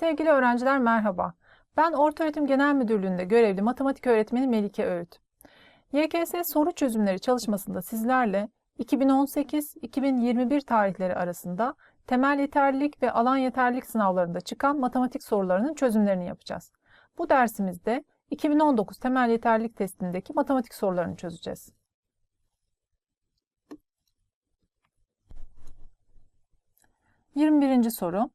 Sevgili öğrenciler merhaba. Ben Ortaöğretim Genel Müdürlüğü'nde görevli matematik öğretmeni Melike Öğüt. YKS soru çözümleri çalışmasında sizlerle 2018-2021 tarihleri arasında temel yeterlilik ve alan yeterlilik sınavlarında çıkan matematik sorularının çözümlerini yapacağız. Bu dersimizde 2019 temel yeterlilik testindeki matematik sorularını çözeceğiz. Yirmi birinci soru.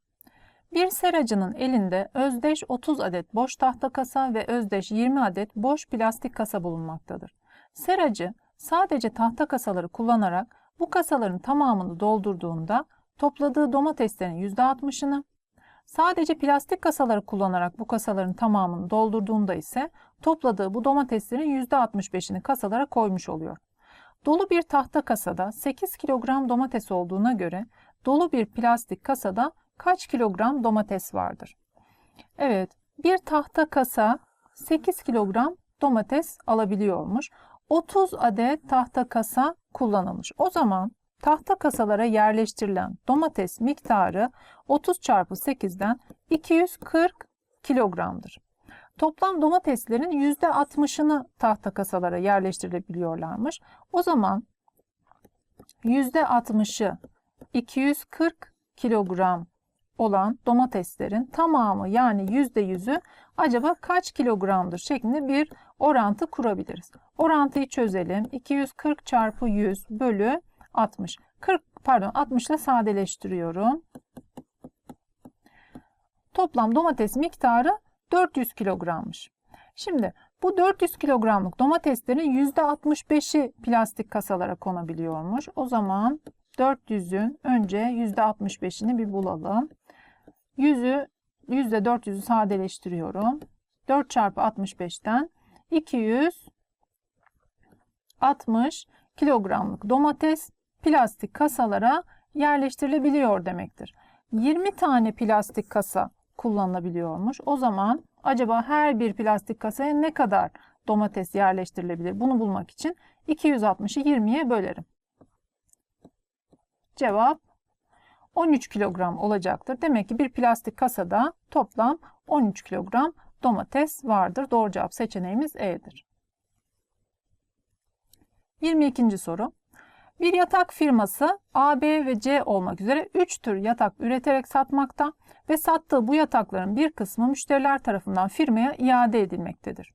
Bir seracının elinde özdeş 30 adet boş tahta kasa ve özdeş 20 adet boş plastik kasa bulunmaktadır. Seracı sadece tahta kasaları kullanarak bu kasaların tamamını doldurduğunda topladığı domateslerin %60'ını, sadece plastik kasaları kullanarak bu kasaların tamamını doldurduğunda ise topladığı bu domateslerin %65'ini kasalara koymuş oluyor. Dolu bir tahta kasada 8 kilogram domates olduğuna göre dolu bir plastik kasada kaç kilogram domates vardır? Evet, bir tahta kasa 8 kilogram domates alabiliyormuş. 30 adet tahta kasa kullanılmış. O zaman tahta kasalara yerleştirilen domates miktarı 30 çarpı 8'den 240 kilogramdır. Toplam domateslerin %60'ını tahta kasalara yerleştirilebiliyorlarmış. O zaman %60'ı 240 kilogram olan domateslerin tamamı yani %100'ü acaba kaç kilogramdır şeklinde bir orantı kurabiliriz. Orantıyı çözelim. 240 çarpı 100 bölü 60. 40 pardon 60 ile sadeleştiriyorum. Toplam domates miktarı 400 kilogrammış. Şimdi bu 400 kilogramlık domateslerin %65'i plastik kasalara konabiliyormuş. O zaman 400'ün önce %65'ini bir bulalım. 100'ü %400'ü sadeleştiriyorum. 4 çarpı 65'ten 260 kilogramlık domates plastik kasalara yerleştirilebiliyor demektir. 20 tane plastik kasa kullanılabiliyormuş. O zaman acaba her bir plastik kasaya ne kadar domates yerleştirilebilir? Bunu bulmak için 260'ı 20'ye bölerim. Cevap 13 kilogram olacaktır. Demek ki bir plastik kasada toplam 13 kilogram domates vardır. Doğru cevap seçeneğimiz E'dir. 22. soru. Bir yatak firması A, B ve C olmak üzere 3 tür yatak üreterek satmakta ve sattığı bu yatakların bir kısmı müşteriler tarafından firmaya iade edilmektedir.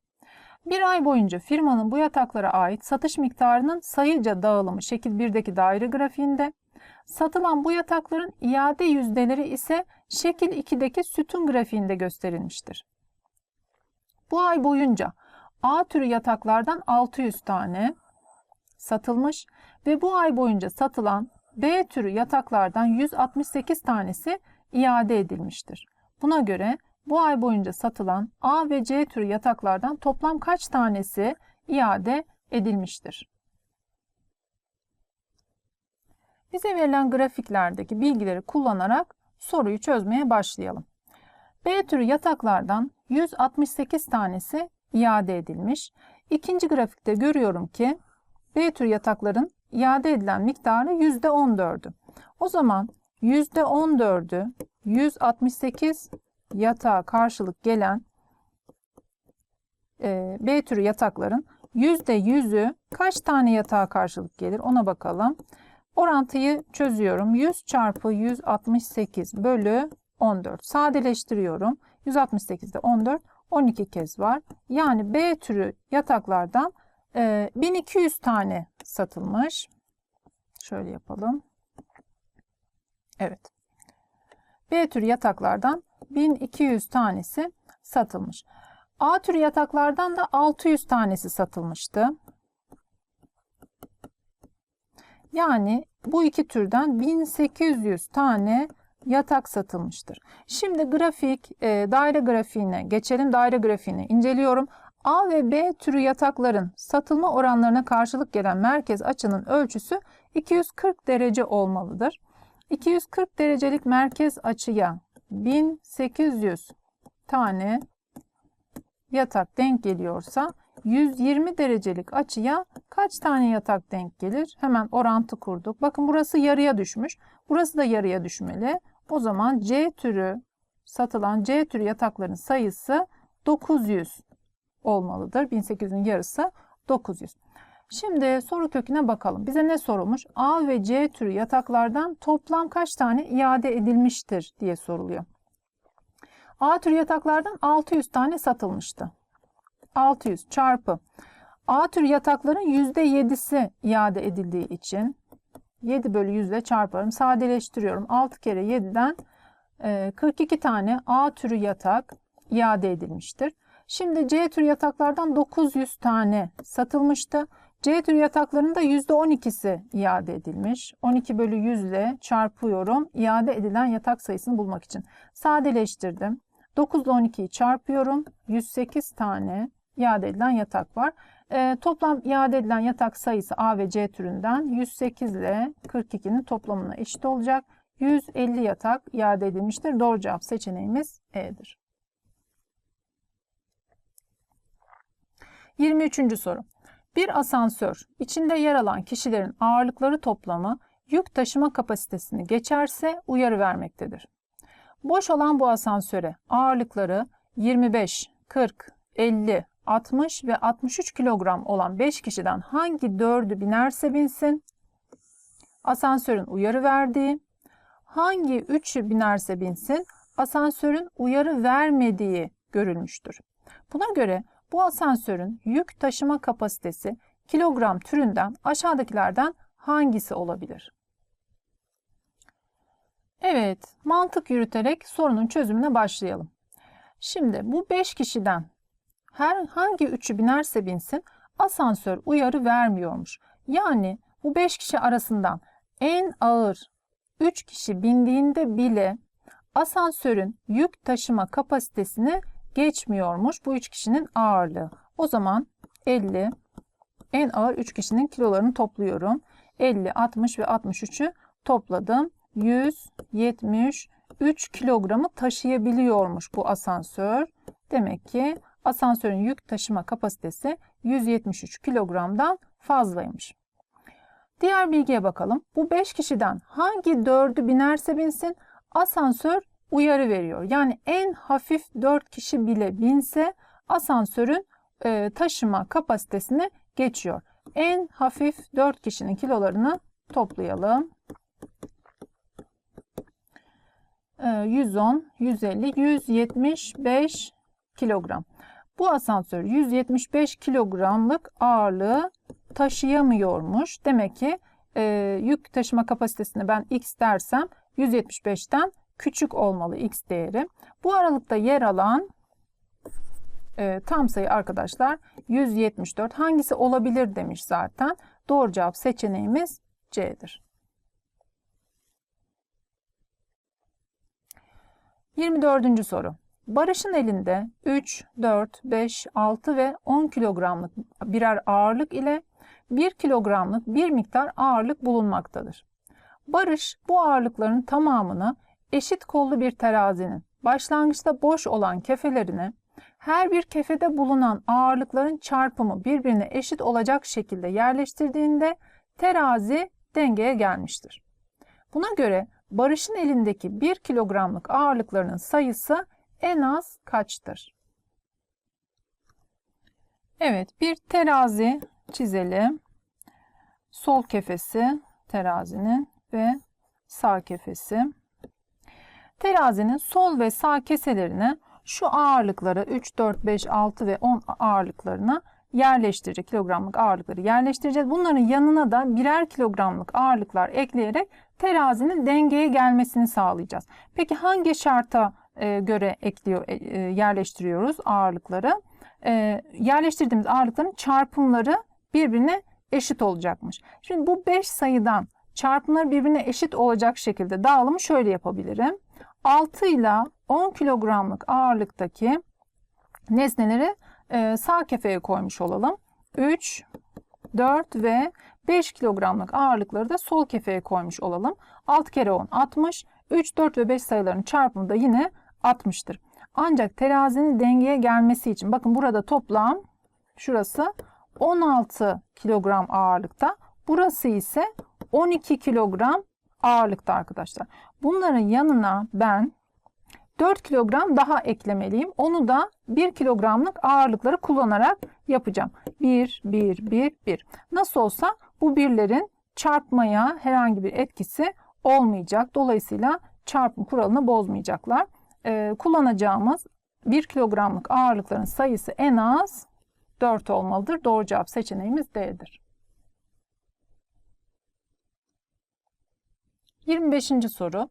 Bir ay boyunca firmanın bu yataklara ait satış miktarının sayıca dağılımı şekil 1'deki daire grafiğinde, satılan bu yatakların iade yüzdeleri ise şekil 2'deki sütun grafiğinde gösterilmiştir. Bu ay boyunca A türü yataklardan 600 tane satılmış ve bu ay boyunca satılan B türü yataklardan 168 tanesi iade edilmiştir. Buna göre bu ay boyunca satılan A ve C türü yataklardan toplam kaç tanesi iade edilmiştir? Bize verilen grafiklerdeki bilgileri kullanarak soruyu çözmeye başlayalım. B türü yataklardan 168 tanesi iade edilmiş. İkinci grafikte görüyorum ki B tür yatakların iade edilen miktarı %14'ü. O zaman %14'ü 168 yatağa karşılık gelen e, B türü yatakların %100'ü kaç tane yatağa karşılık gelir ona bakalım. Orantıyı çözüyorum. 100 çarpı 168 bölü 14. Sadeleştiriyorum. 168'de 14, 12 kez var. Yani B türü yataklardan e, 1200 tane satılmış. Şöyle yapalım. Evet. B türü yataklardan 1200 tanesi satılmış. A türü yataklardan da 600 tanesi satılmıştı. Yani bu iki türden 1800 tane yatak satılmıştır. Şimdi grafik, e, daire grafiğine geçelim. Daire grafiğini inceliyorum. A ve B türü yatakların satılma oranlarına karşılık gelen merkez açının ölçüsü 240 derece olmalıdır. 240 derecelik merkez açıya 1800 tane yatak denk geliyorsa 120 derecelik açıya kaç tane yatak denk gelir? Hemen orantı kurduk. Bakın burası yarıya düşmüş. Burası da yarıya düşmeli. O zaman C türü satılan C türü yatakların sayısı 900 olmalıdır. 1800'ün yarısı 900. Şimdi soru köküne bakalım. Bize ne sorulmuş? A ve C türü yataklardan toplam kaç tane iade edilmiştir diye soruluyor. A türü yataklardan 600 tane satılmıştı. 600 çarpı A türü yatakların %7'si iade edildiği için 7 bölü 100 ile çarparım. Sadeleştiriyorum. 6 kere 7'den 42 tane A türü yatak iade edilmiştir. Şimdi C türü yataklardan 900 tane satılmıştı. C türü yatakların da %12'si iade edilmiş. 12 bölü 100 ile çarpıyorum. İade edilen yatak sayısını bulmak için. Sadeleştirdim. 9 ile 12'yi çarpıyorum. 108 tane iade edilen yatak var. E, toplam iade edilen yatak sayısı A ve C türünden 108 ile 42'nin toplamına eşit olacak. 150 yatak iade edilmiştir. Doğru cevap seçeneğimiz E'dir. 23. soru. Bir asansör içinde yer alan kişilerin ağırlıkları toplamı yük taşıma kapasitesini geçerse uyarı vermektedir. Boş olan bu asansöre ağırlıkları 25, 40, 50, 60 ve 63 kilogram olan 5 kişiden hangi 4'ü binerse binsin, asansörün uyarı verdiği, hangi 3'ü binerse binsin, asansörün uyarı vermediği görülmüştür. Buna göre bu asansörün yük taşıma kapasitesi kilogram türünden aşağıdakilerden hangisi olabilir? Evet, mantık yürüterek sorunun çözümüne başlayalım. Şimdi bu 5 kişiden her hangi üçü binerse binsin asansör uyarı vermiyormuş. Yani bu 5 kişi arasından en ağır 3 kişi bindiğinde bile asansörün yük taşıma kapasitesini geçmiyormuş bu 3 kişinin ağırlığı. O zaman 50 en ağır 3 kişinin kilolarını topluyorum. 50, 60 ve 63'ü topladım. 173 kilogramı taşıyabiliyormuş bu asansör. Demek ki asansörün yük taşıma kapasitesi 173 kilogramdan fazlaymış. Diğer bilgiye bakalım. Bu 5 kişiden hangi 4'ü binerse binsin asansör uyarı veriyor. Yani en hafif 4 kişi bile binse asansörün e, taşıma kapasitesini geçiyor. En hafif 4 kişinin kilolarını toplayalım. 110, 150, 175 kilogram. Bu asansör 175 kilogramlık ağırlığı taşıyamıyormuş. Demek ki e, yük taşıma kapasitesini ben x dersem 175'ten küçük olmalı x değeri. Bu aralıkta yer alan e, tam sayı arkadaşlar 174. Hangisi olabilir demiş zaten. Doğru cevap seçeneğimiz C'dir. 24. soru. Barış'ın elinde 3, 4, 5, 6 ve 10 kilogramlık birer ağırlık ile 1 kilogramlık bir miktar ağırlık bulunmaktadır. Barış bu ağırlıkların tamamını eşit kollu bir terazinin başlangıçta boş olan kefelerine her bir kefede bulunan ağırlıkların çarpımı birbirine eşit olacak şekilde yerleştirdiğinde terazi dengeye gelmiştir. Buna göre Barış'ın elindeki 1 kilogramlık ağırlıklarının sayısı en az kaçtır? Evet, bir terazi çizelim. Sol kefesi terazinin ve sağ kefesi. Terazinin sol ve sağ keselerine şu ağırlıkları 3, 4, 5, 6 ve 10 ağırlıklarına yerleştirecek kilogramlık ağırlıkları yerleştireceğiz. Bunların yanına da birer kilogramlık ağırlıklar ekleyerek terazinin dengeye gelmesini sağlayacağız. Peki hangi şarta göre ekliyor e, yerleştiriyoruz ağırlıkları? E, yerleştirdiğimiz ağırlıkların çarpımları birbirine eşit olacakmış. Şimdi bu 5 sayıdan çarpımları birbirine eşit olacak şekilde dağılımı şöyle yapabilirim. 6 ile 10 kilogramlık ağırlıktaki nesneleri e, sağ kefeye koymuş olalım. 3, 4 ve 5 kilogramlık ağırlıkları da sol kefeye koymuş olalım. 6 kere 10 60. 3, 4 ve 5 sayılarının çarpımı da yine 60'tır. Ancak terazinin dengeye gelmesi için bakın burada toplam şurası 16 kilogram ağırlıkta. Burası ise 12 kilogram ağırlıkta arkadaşlar. Bunların yanına ben 4 kilogram daha eklemeliyim. Onu da 1 kilogramlık ağırlıkları kullanarak yapacağım. 1, 1, 1, 1. Nasıl olsa bu birlerin çarpmaya herhangi bir etkisi olmayacak. Dolayısıyla çarpım kuralını bozmayacaklar. Ee, kullanacağımız 1 kilogramlık ağırlıkların sayısı en az 4 olmalıdır. Doğru cevap seçeneğimiz D'dir. 25. soru.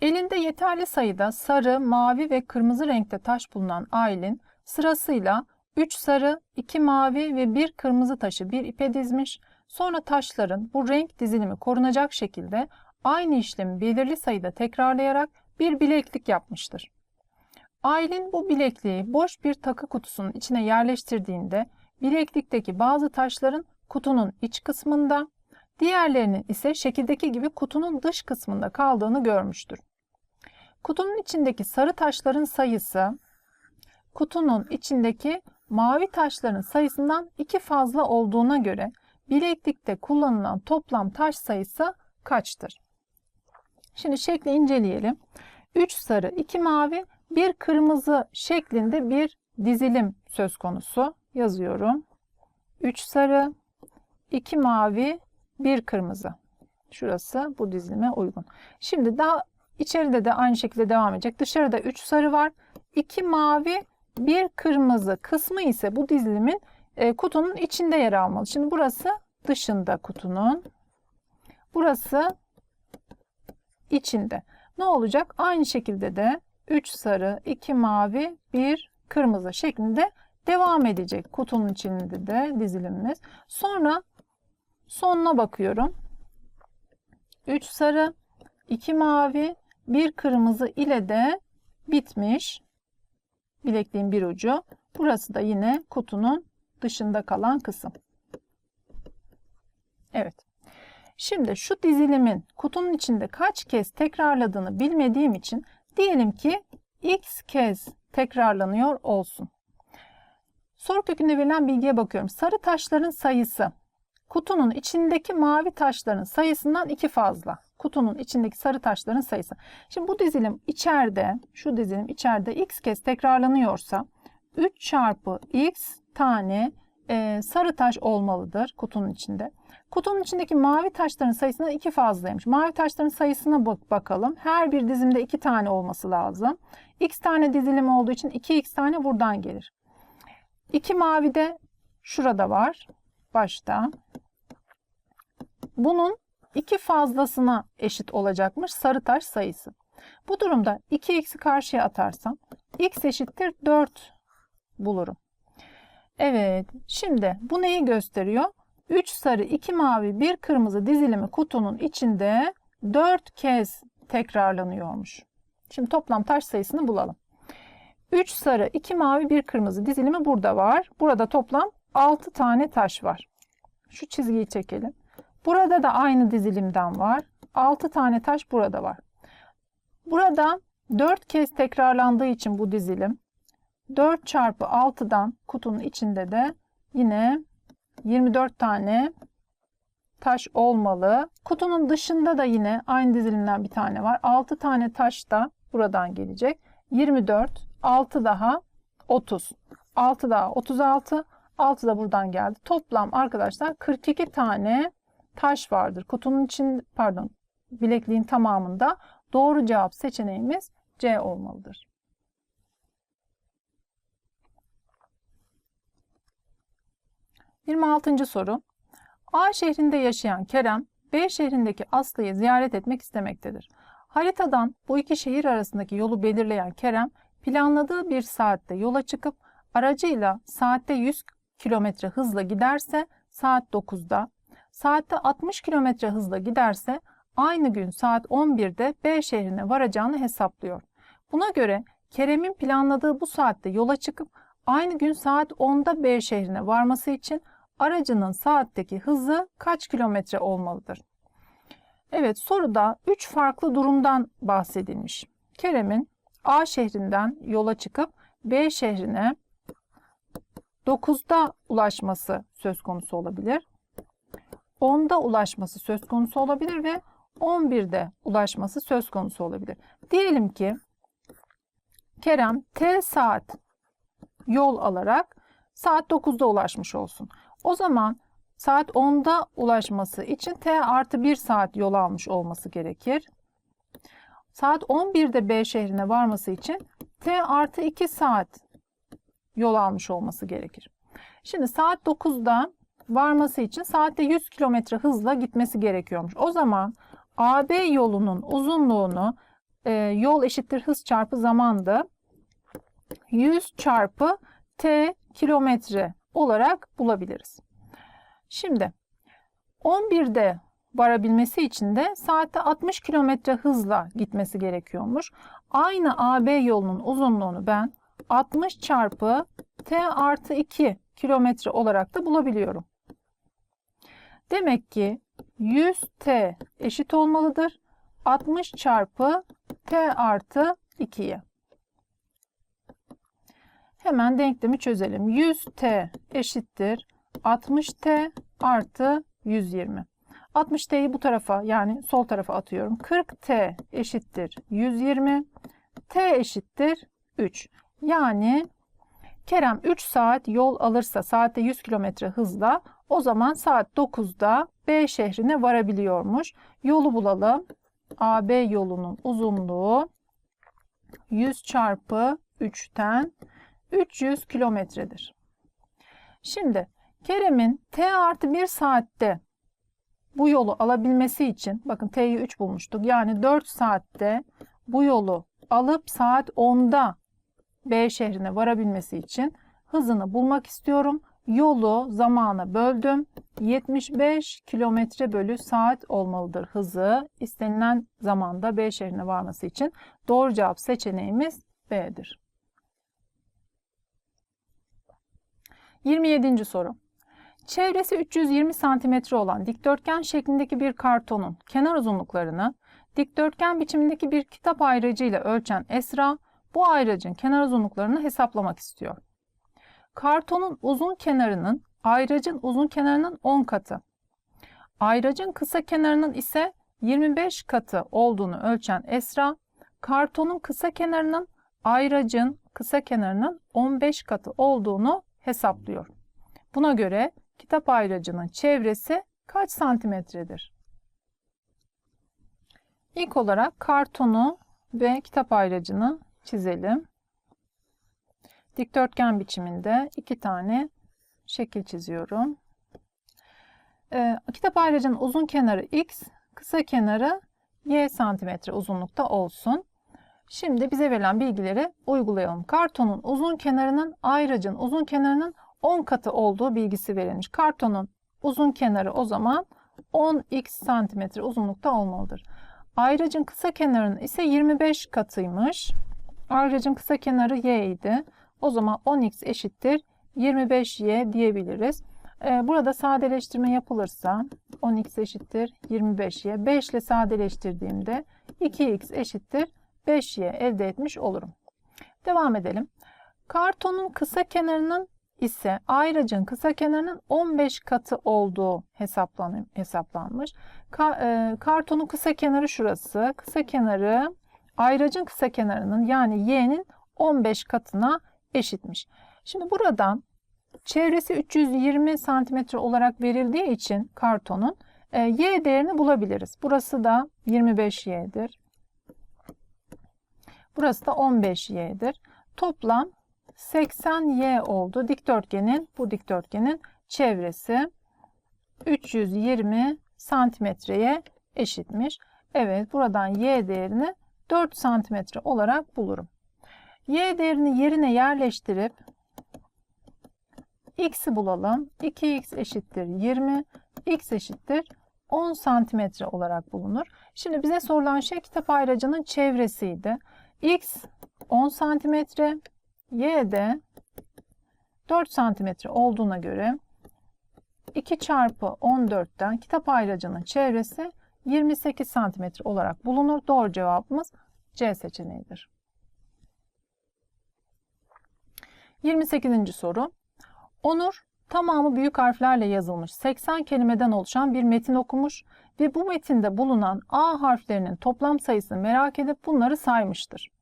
Elinde yeterli sayıda sarı, mavi ve kırmızı renkte taş bulunan Aylin sırasıyla 3 sarı, 2 mavi ve 1 kırmızı taşı bir ipe dizmiş. Sonra taşların bu renk dizilimi korunacak şekilde aynı işlemi belirli sayıda tekrarlayarak bir bileklik yapmıştır. Aylin bu bilekliği boş bir takı kutusunun içine yerleştirdiğinde bileklikteki bazı taşların kutunun iç kısmında, diğerlerinin ise şekildeki gibi kutunun dış kısmında kaldığını görmüştür. Kutunun içindeki sarı taşların sayısı kutunun içindeki mavi taşların sayısından iki fazla olduğuna göre bileklikte kullanılan toplam taş sayısı kaçtır? Şimdi şekli inceleyelim. 3 sarı, 2 mavi, 1 kırmızı şeklinde bir dizilim söz konusu. Yazıyorum. 3 sarı, 2 mavi, 1 kırmızı. Şurası bu dizilime uygun. Şimdi daha içeride de aynı şekilde devam edecek. Dışarıda 3 sarı var. 2 mavi, 1 kırmızı kısmı ise bu dizilimin e, kutunun içinde yer almalı. Şimdi burası dışında kutunun. Burası içinde. Ne olacak? Aynı şekilde de 3 sarı, 2 mavi, 1 kırmızı şeklinde devam edecek. Kutunun içinde de dizilimimiz. Sonra sonuna bakıyorum. 3 sarı, 2 mavi, 1 kırmızı ile de bitmiş. Bilekliğin bir ucu. Burası da yine kutunun dışında kalan kısım. Evet. Şimdi şu dizilimin kutunun içinde kaç kez tekrarladığını bilmediğim için diyelim ki x kez tekrarlanıyor olsun. Soru kökünde verilen bilgiye bakıyorum. Sarı taşların sayısı kutunun içindeki mavi taşların sayısından iki fazla. Kutunun içindeki sarı taşların sayısı. Şimdi bu dizilim içeride, şu dizilim içeride x kez tekrarlanıyorsa 3 çarpı x tane e, sarı taş olmalıdır kutunun içinde. Kutunun içindeki mavi taşların sayısından iki fazlaymış. Mavi taşların sayısına bak bakalım. Her bir dizimde iki tane olması lazım. X tane dizilim olduğu için 2x tane buradan gelir. 2 mavi de şurada var. Başta. Bunun iki fazlasına eşit olacakmış sarı taş sayısı. Bu durumda 2x'i karşıya atarsam x eşittir 4 bulurum. Evet, şimdi bu neyi gösteriyor? 3 sarı, 2 mavi, 1 kırmızı dizilimi kutunun içinde 4 kez tekrarlanıyormuş. Şimdi toplam taş sayısını bulalım. 3 sarı, 2 mavi, 1 kırmızı dizilimi burada var. Burada toplam 6 tane taş var. Şu çizgiyi çekelim. Burada da aynı dizilimden var. 6 tane taş burada var. Burada 4 kez tekrarlandığı için bu dizilim 4 çarpı 6'dan kutunun içinde de yine 24 tane taş olmalı. Kutunun dışında da yine aynı dizilimden bir tane var. 6 tane taş da buradan gelecek. 24, 6 daha 30. 6 daha 36, 6 da buradan geldi. Toplam arkadaşlar 42 tane taş vardır. Kutunun için pardon bilekliğin tamamında doğru cevap seçeneğimiz C olmalıdır. 26. soru. A şehrinde yaşayan Kerem, B şehrindeki Aslı'yı ziyaret etmek istemektedir. Haritadan bu iki şehir arasındaki yolu belirleyen Kerem, planladığı bir saatte yola çıkıp aracıyla saatte 100 km hızla giderse saat 9'da, saatte 60 km hızla giderse aynı gün saat 11'de B şehrine varacağını hesaplıyor. Buna göre Kerem'in planladığı bu saatte yola çıkıp aynı gün saat 10'da B şehrine varması için aracının saatteki hızı kaç kilometre olmalıdır? Evet soruda 3 farklı durumdan bahsedilmiş. Kerem'in A şehrinden yola çıkıp B şehrine 9'da ulaşması söz konusu olabilir. 10'da ulaşması söz konusu olabilir ve 11'de ulaşması söz konusu olabilir. Diyelim ki Kerem T saat yol alarak saat 9'da ulaşmış olsun. O zaman saat 10'da ulaşması için T artı 1 saat yol almış olması gerekir. Saat 11'de B şehrine varması için T artı 2 saat yol almış olması gerekir. Şimdi saat 9'da varması için saatte 100 km hızla gitmesi gerekiyormuş. O zaman AB yolunun uzunluğunu e, yol eşittir hız çarpı zamandı. 100 çarpı t kilometre olarak bulabiliriz. Şimdi 11'de varabilmesi için de saatte 60 kilometre hızla gitmesi gerekiyormuş. Aynı AB yolunun uzunluğunu ben 60 çarpı t artı 2 kilometre olarak da bulabiliyorum. Demek ki 100t eşit olmalıdır. 60 çarpı t artı 2'ye. Hemen denklemi çözelim. 100t eşittir 60t artı 120. 60t'yi bu tarafa yani sol tarafa atıyorum. 40t eşittir 120. t eşittir 3. Yani Kerem 3 saat yol alırsa saatte 100 km hızla o zaman saat 9'da B şehrine varabiliyormuş. Yolu bulalım. AB yolunun uzunluğu 100 çarpı 3'ten 300 kilometredir. Şimdi Kerem'in T artı 1 saatte bu yolu alabilmesi için bakın T'yi 3 bulmuştuk. Yani 4 saatte bu yolu alıp saat 10'da B şehrine varabilmesi için hızını bulmak istiyorum. Yolu zamana böldüm. 75 kilometre bölü saat olmalıdır hızı. istenilen zamanda B şehrine varması için doğru cevap seçeneğimiz B'dir. 27. soru. Çevresi 320 cm olan dikdörtgen şeklindeki bir kartonun kenar uzunluklarını dikdörtgen biçimindeki bir kitap ayracıyla ölçen Esra, bu ayracın kenar uzunluklarını hesaplamak istiyor. Kartonun uzun kenarının ayracın uzun kenarının 10 katı. Ayracın kısa kenarının ise 25 katı olduğunu ölçen Esra, kartonun kısa kenarının ayracın kısa kenarının 15 katı olduğunu hesaplıyor. Buna göre kitap ayracının çevresi kaç santimetredir? İlk olarak kartonu ve kitap ayracını çizelim. Dikdörtgen biçiminde iki tane şekil çiziyorum. Ee, kitap ayracının uzun kenarı x, kısa kenarı y santimetre uzunlukta olsun. Şimdi bize verilen bilgileri uygulayalım. Kartonun uzun kenarının ayracın uzun kenarının 10 katı olduğu bilgisi verilmiş. Kartonun uzun kenarı o zaman 10x santimetre uzunlukta olmalıdır. Ayracın kısa kenarının ise 25 katıymış. Ayracın kısa kenarı y idi. O zaman 10x eşittir 25y diyebiliriz. Ee, burada sadeleştirme yapılırsa 10x eşittir 25y. 5 ile sadeleştirdiğimde 2x eşittir 5y elde etmiş olurum. Devam edelim. Kartonun kısa kenarının ise ayracın kısa kenarının 15 katı olduğu hesaplanmış. Ka, e, kartonun kısa kenarı şurası. Kısa kenarı ayracın kısa kenarının yani y'nin 15 katına eşitmiş. Şimdi buradan çevresi 320 santimetre olarak verildiği için kartonun e, y değerini bulabiliriz. Burası da 25y'dir. Burası da 15y'dir. Toplam 80y oldu. Dikdörtgenin bu dikdörtgenin çevresi 320 santimetreye eşitmiş. Evet buradan y değerini 4 santimetre olarak bulurum. Y değerini yerine yerleştirip x'i bulalım. 2x eşittir 20, x eşittir 10 santimetre olarak bulunur. Şimdi bize sorulan şey kitap ayracının çevresiydi. X 10 santimetre, y de 4 santimetre olduğuna göre 2 çarpı 14'ten kitap ayracının çevresi 28 santimetre olarak bulunur. Doğru cevabımız C seçeneğidir. 28. soru. Onur tamamı büyük harflerle yazılmış 80 kelimeden oluşan bir metin okumuş ve bu metinde bulunan A harflerinin toplam sayısını merak edip bunları saymıştır.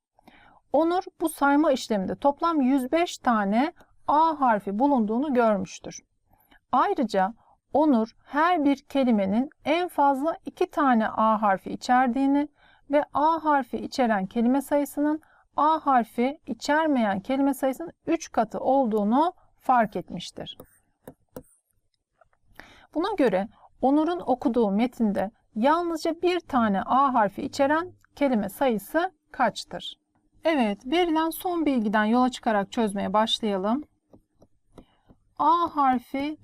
Onur bu sayma işleminde toplam 105 tane A harfi bulunduğunu görmüştür. Ayrıca Onur her bir kelimenin en fazla iki tane A harfi içerdiğini ve A harfi içeren kelime sayısının A harfi içermeyen kelime sayısının 3 katı olduğunu fark etmiştir. Buna göre Onur'un okuduğu metinde yalnızca bir tane A harfi içeren kelime sayısı kaçtır? Evet, verilen son bilgiden yola çıkarak çözmeye başlayalım. A harfi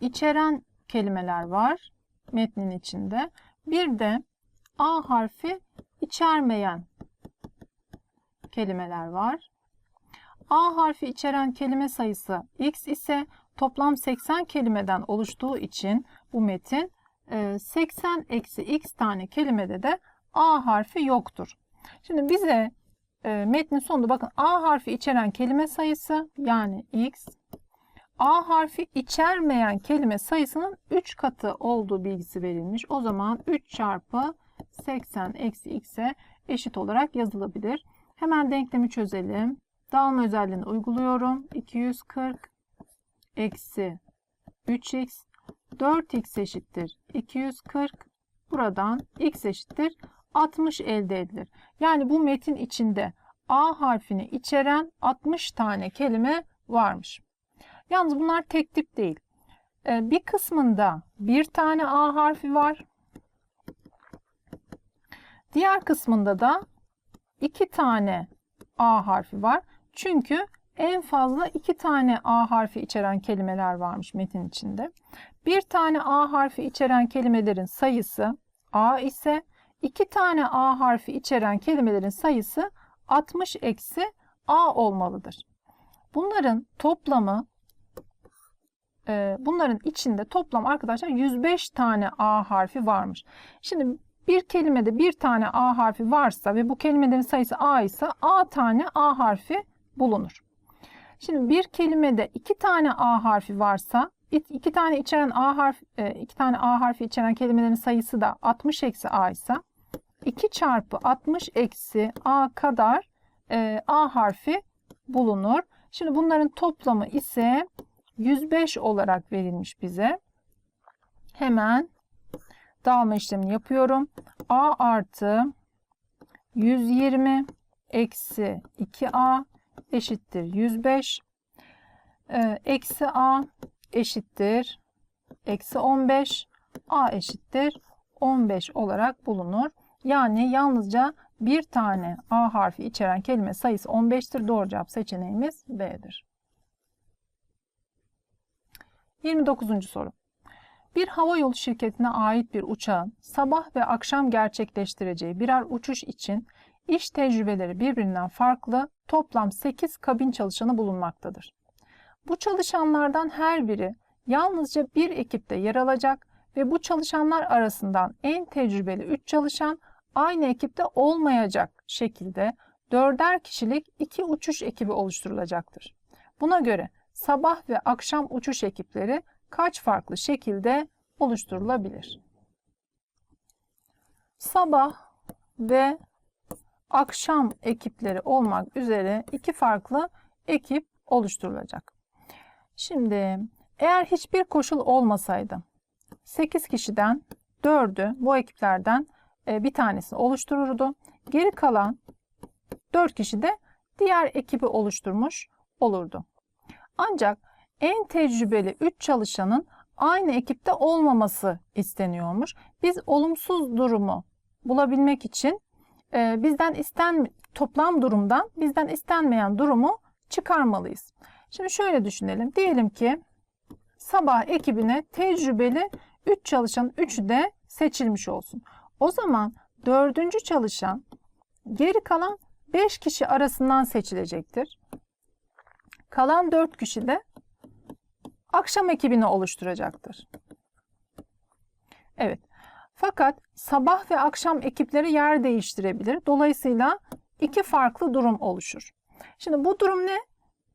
içeren kelimeler var metnin içinde. Bir de A harfi içermeyen kelimeler var. A harfi içeren kelime sayısı x ise toplam 80 kelimeden oluştuğu için bu metin 80 eksi x tane kelimede de A harfi yoktur. Şimdi bize e, metnin sonunda bakın A harfi içeren kelime sayısı yani x A harfi içermeyen kelime sayısının 3 katı olduğu bilgisi verilmiş. O zaman 3 çarpı 80 eksi x'e eşit olarak yazılabilir. Hemen denklemi çözelim. Dağılma özelliğini uyguluyorum. 240 eksi 3x 4x eşittir 240. Buradan x eşittir 60 elde edilir. Yani bu metin içinde A harfini içeren 60 tane kelime varmış. Yalnız bunlar tek tip değil. Ee, bir kısmında bir tane A harfi var. Diğer kısmında da iki tane A harfi var. Çünkü en fazla iki tane A harfi içeren kelimeler varmış metin içinde. Bir tane A harfi içeren kelimelerin sayısı A ise iki tane A harfi içeren kelimelerin sayısı 60 eksi A olmalıdır. Bunların toplamı e, bunların içinde toplam arkadaşlar 105 tane A harfi varmış. Şimdi bir kelimede bir tane A harfi varsa ve bu kelimelerin sayısı A ise A tane A harfi bulunur. Şimdi bir kelimede iki tane A harfi varsa iki tane içeren A harf e, iki tane A harfi içeren kelimelerin sayısı da 60 eksi A ise 2 çarpı 60 eksi A kadar e, A harfi bulunur. Şimdi bunların toplamı ise 105 olarak verilmiş bize. Hemen dağılma işlemini yapıyorum. A artı 120 eksi 2A eşittir 105. Ee, eksi A eşittir eksi 15. A eşittir 15 olarak bulunur. Yani yalnızca bir tane A harfi içeren kelime sayısı 15'tir. Doğru cevap seçeneğimiz B'dir. 29. soru. Bir havayolu şirketine ait bir uçağın sabah ve akşam gerçekleştireceği birer uçuş için iş tecrübeleri birbirinden farklı toplam 8 kabin çalışanı bulunmaktadır. Bu çalışanlardan her biri yalnızca bir ekipte yer alacak ve bu çalışanlar arasından en tecrübeli 3 çalışan aynı ekipte olmayacak şekilde dörder kişilik iki uçuş ekibi oluşturulacaktır. Buna göre sabah ve akşam uçuş ekipleri kaç farklı şekilde oluşturulabilir? Sabah ve akşam ekipleri olmak üzere iki farklı ekip oluşturulacak. Şimdi eğer hiçbir koşul olmasaydı 8 kişiden 4'ü bu ekiplerden e, bir tanesini oluştururdu. Geri kalan 4 kişi de diğer ekibi oluşturmuş olurdu. Ancak en tecrübeli 3 çalışanın aynı ekipte olmaması isteniyormuş. Biz olumsuz durumu bulabilmek için e, bizden isten toplam durumdan bizden istenmeyen durumu çıkarmalıyız. Şimdi şöyle düşünelim. Diyelim ki sabah ekibine tecrübeli 3 çalışan 3'ü de seçilmiş olsun. O zaman dördüncü çalışan geri kalan 5 kişi arasından seçilecektir. Kalan 4 kişi de akşam ekibini oluşturacaktır. Evet. Fakat sabah ve akşam ekipleri yer değiştirebilir. Dolayısıyla iki farklı durum oluşur. Şimdi bu durum ne?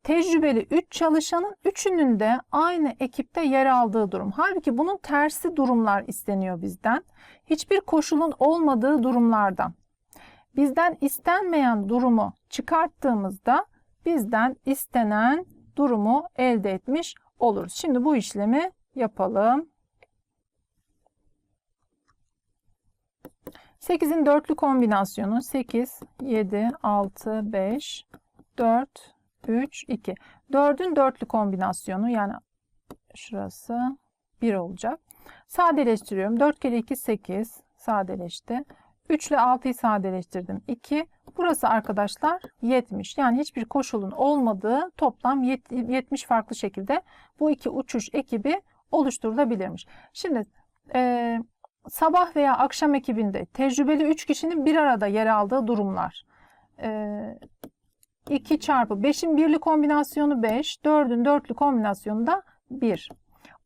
Tecrübeli 3 çalışanın üçünün de aynı ekipte yer aldığı durum. Halbuki bunun tersi durumlar isteniyor bizden. Hiçbir koşulun olmadığı durumlardan. bizden istenmeyen durumu çıkarttığımızda bizden istenen durumu elde etmiş oluruz. Şimdi bu işlemi yapalım. 8'in dörtlü kombinasyonu 8, 7, 6, 5, 4, 3, 2. 4'ün dörtlü kombinasyonu yani şurası 1 olacak. Sadeleştiriyorum. 4 kere 2 8 sadeleşti. 3 ile 6'yı sadeleştirdim. 2. Burası arkadaşlar 70. Yani hiçbir koşulun olmadığı toplam 70 farklı şekilde bu iki uçuş ekibi oluşturulabilirmiş. Şimdi e, sabah veya akşam ekibinde tecrübeli 3 kişinin bir arada yer aldığı durumlar. E, 2 çarpı 5'in birli kombinasyonu 5, 4'ün dörtlü kombinasyonu da 1.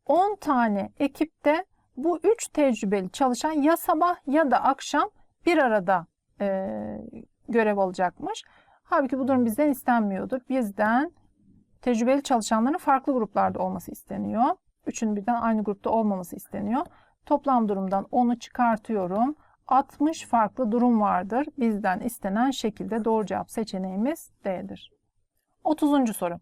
10 tane ekipte bu 3 tecrübeli çalışan ya sabah ya da akşam bir arada e, görev alacakmış. Halbuki bu durum bizden istenmiyordur. Bizden tecrübeli çalışanların farklı gruplarda olması isteniyor. Üçün birden aynı grupta olmaması isteniyor. Toplam durumdan 10'u çıkartıyorum. 60 farklı durum vardır. Bizden istenen şekilde doğru cevap seçeneğimiz D'dir. 30. soru.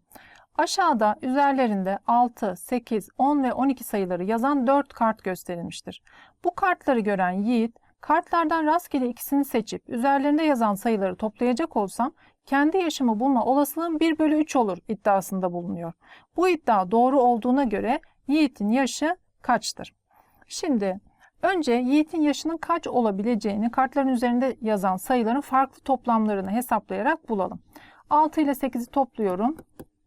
Aşağıda üzerlerinde 6, 8, 10 ve 12 sayıları yazan 4 kart gösterilmiştir. Bu kartları gören Yiğit, kartlardan rastgele ikisini seçip üzerlerinde yazan sayıları toplayacak olsam kendi yaşımı bulma olasılığım 1 bölü 3 olur iddiasında bulunuyor. Bu iddia doğru olduğuna göre Yiğit'in yaşı kaçtır? Şimdi önce Yiğit'in yaşının kaç olabileceğini kartların üzerinde yazan sayıların farklı toplamlarını hesaplayarak bulalım. 6 ile 8'i topluyorum.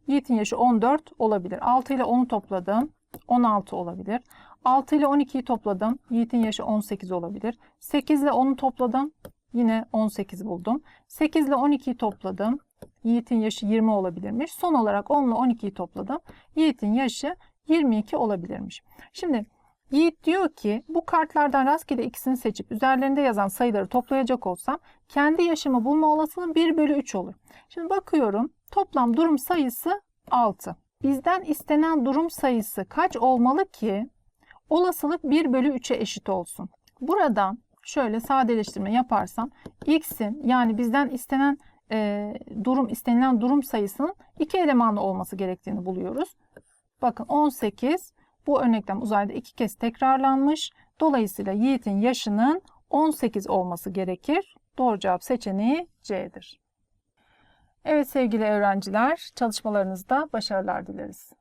Yiğit'in yaşı 14 olabilir. 6 ile 10'u topladım. 16 olabilir. 6 ile 12'yi topladım. Yiğit'in yaşı 18 olabilir. 8 ile 10'u topladım. Yine 18 buldum. 8 ile 12'yi topladım. Yiğit'in yaşı 20 olabilirmiş. Son olarak 10 ile 12'yi topladım. Yiğit'in yaşı 22 olabilirmiş. Şimdi Yiğit diyor ki bu kartlardan rastgele ikisini seçip üzerlerinde yazan sayıları toplayacak olsam kendi yaşımı bulma olasılığım 1 bölü 3 olur. Şimdi bakıyorum toplam durum sayısı 6. Bizden istenen durum sayısı kaç olmalı ki olasılık 1 bölü 3'e eşit olsun. Buradan şöyle sadeleştirme yaparsam x'in yani bizden istenen e, durum istenilen durum sayısının iki elemanlı olması gerektiğini buluyoruz. Bakın 18 bu örneklem uzayda iki kez tekrarlanmış. Dolayısıyla Yiğit'in yaşının 18 olması gerekir. Doğru cevap seçeneği C'dir. Evet sevgili öğrenciler, çalışmalarınızda başarılar dileriz.